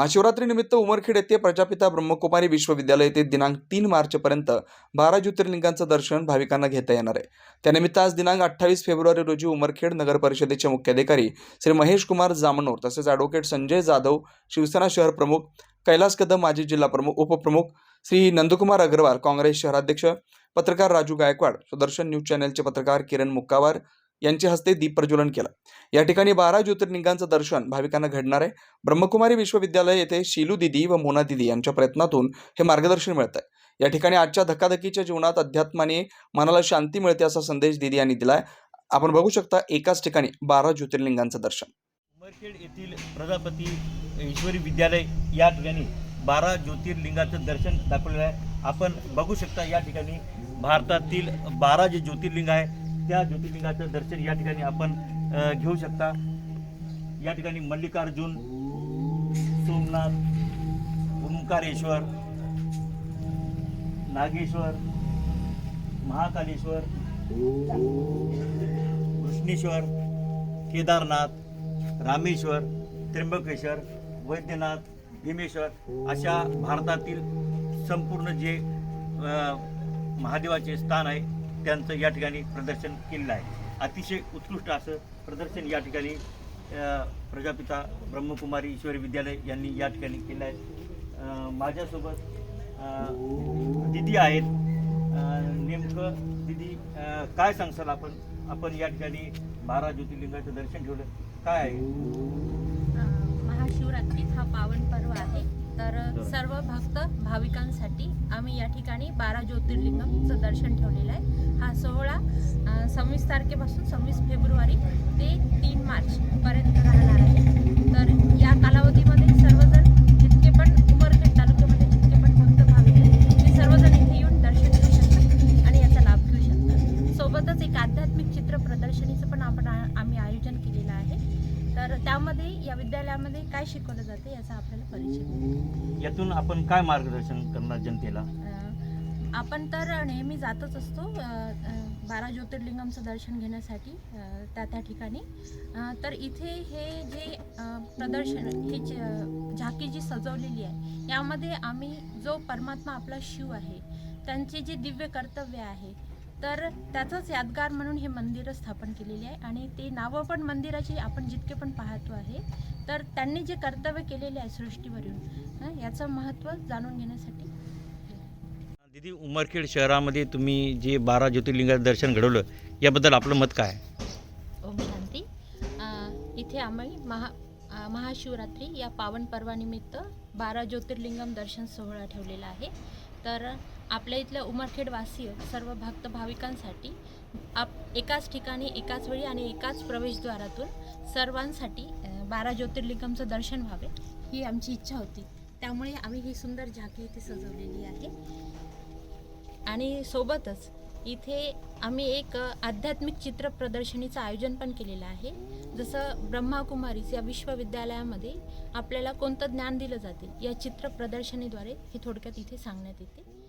महाशिवरात्रीनिमित्त उमरखेड येथे प्रजापिता ब्रह्मकुमारी विश्वविद्यालय येथे दिनांक तीन मार्चपर्यंत बारा ज्योतिर्लिंगांचं दर्शन भाविकांना घेता येणार आहे. त्यानिमित्त आज दिनांक अठ्ठावीस फेब्रुवारी रोजी उमरखेड नगर परिषदेचे मुख्याधिकारी श्री महेश कुमार जामनोर तसेच ॲडव्होकेट संजय जाधव शिवसेना शहर प्रमुख कैलास कदम माजी जिल्हा प्रमुख उपप्रमुख श्री नंदकुमार अग्रवाल काँग्रेस शहराध्यक्ष पत्रकार राजू गायकवाड सुदर्शन न्यूज चॅनलचे पत्रकार किरण मुक्कावार यांच्या हस्ते दीप प्रज्वलन केलं. या ठिकाणी बारा ज्योतिर्लिंगांचं दर्शन भाविकांना घडणार आहे. ब्रह्मकुमारी विश्वविद्यालय येथे शिलू दिदी व मोना दिदी यांच्या प्रयत्नातून हे मार्गदर्शन मिळत आहे या ठिकाणी आजच्या धकाधकीच्या जीवनात अध्यात्माने मनाला शांती मिळते असा संदेश दिदी यांनी दिलाय. आपण बघू शकता एकाच ठिकाणी बारा ज्योतिर्लिंगांचं दर्शन. उमरखेड येथील प्रजापती ईश्वरी विद्यालय या ठिकाणी बारा ज्योतिर्लिंगाचं दर्शन दाखवलेलं आहे. आपण बघू शकता या ठिकाणी भारतातील बारा जे ज्योतिर्लिंग आहे त्या ज्योतिर्लिंगाचं दर्शन या ठिकाणी आपण घेऊ शकता. या ठिकाणी मल्लिकार्जुन सोमनाथ ओंकारेश्वर नागेश्वर महाकालेश्वर कृष्णेश्वर केदारनाथ रामेश्वर त्र्यंबकेश्वर वैद्यनाथ भीमेश्वर अशा भारतातील संपूर्ण जे महादेवाचे स्थान आहे त्यांचं या ठिकाणी प्रदर्शन केलेलं आहे. अतिशय उत्कृष्ट असं प्रदर्शन या ठिकाणी प्रजापिता ब्रह्मकुमारी ईश्वरी विद्यालय यांनी या ठिकाणी केलं आहे. माझ्यासोबत दिदी आहेत. नेमकं दिदी काय सांगसाल आपण? आपण या ठिकाणी बारा ज्योतिर्लिंगाचं दर्शन ठेवलं. काय आहे? महाशिवरात्री हा पावन पर्व आहे. तर. सर्व भक्त भाविकांसाठी आम्ही या ठिकाणी बारा ज्योतिर्लिंगमचं दर्शन ठेवलेलं आहे. हा सोहळा सव्वीस तारखेपासून सव्वीस फेब्रुवारी ते तीन मार्च पर्यंत राहणार आहे. तर या कालावधीमध्ये सर्वजण जितके पण उमरखेड तालुक्यामध्ये जितके पण भक्त भाविक आहेत ते सर्वजण इथे येऊन दर्शन घेऊ शकतात आणि याचा लाभ घेऊ शकतात. सोबतच एक आध्यात्मिक चित्र प्रदर्शनीचं पण आपण आम्ही आयोजन आहे. तर त्यामध्ये या विद्यालयामध्ये काय शिकवलं जाते याचा आपल्याला परिचय होईल. यातून आपण काय मार्गदर्शन करणार जनतेला अं, आपण तर नेहमी जातच असतो अं, अं, बारा ज्योतिर्लिंगमचं दर्शन घेण्यासाठी अं, त्या त्या ठिकाणी अं, तर इथे हे जे अं, प्रदर्शन हे जे- झाकी जी सजवलेली आहे यामध्ये आम्ही जो परमात्मा आपला शिव आहे त्यांचे जे दिव्य कर्तव्य आहे तर त्याचाच यादगार म्हणून हे मंदिर स्थापन केलेले आहे. आणि ते नावं पण मंदिराची आपण जितके पण पाहतो आहे तर त्यांनी जे कर्तव्य केलेले आहे सृष्टीवर येऊन हं, याचं महत्त्व जाणून घेण्यासाठी. दिदी उमरखेड शहरामध्ये तुम्ही जे बारा ज्योतिर्लिंगाचं दर्शन घडवलं याबद्दल आपलं मत काय आहे? ओम शांती. इथे आम्ही महा महाशिवरात्री या पावन पर्वानिमित्त बारा ज्योतिर्लिंगम दर्शन सोहळा ठेवलेला आहे. तर आपल्या इथल्या उमरखेडवासीय सर्व भक्त भाविकांसाठी. आप एकाच ठिकाणी एकाच वेळी आणि एकाच प्रवेशद्वारातून सर्वांसाठी बारा ज्योतिर्लिंगमचं दर्शन व्हावे ही आमची इच्छा होती. त्यामुळे आम्ही ही सुंदर झाकी इथे सजवलेली आहे. आणि सोबतच इथे आम्ही एक आध्यात्मिक चित्र प्रदर्शनीचं आयोजन पण केलेलं आहे. जसं ब्रह्माकुमारीज या विश्वविद्यालयामध्ये आपल्याला कोणतं ज्ञान दिलं जाते या चित्र प्रदर्शनीद्वारे हे थोडक्यात इथे सांगण्यात येते.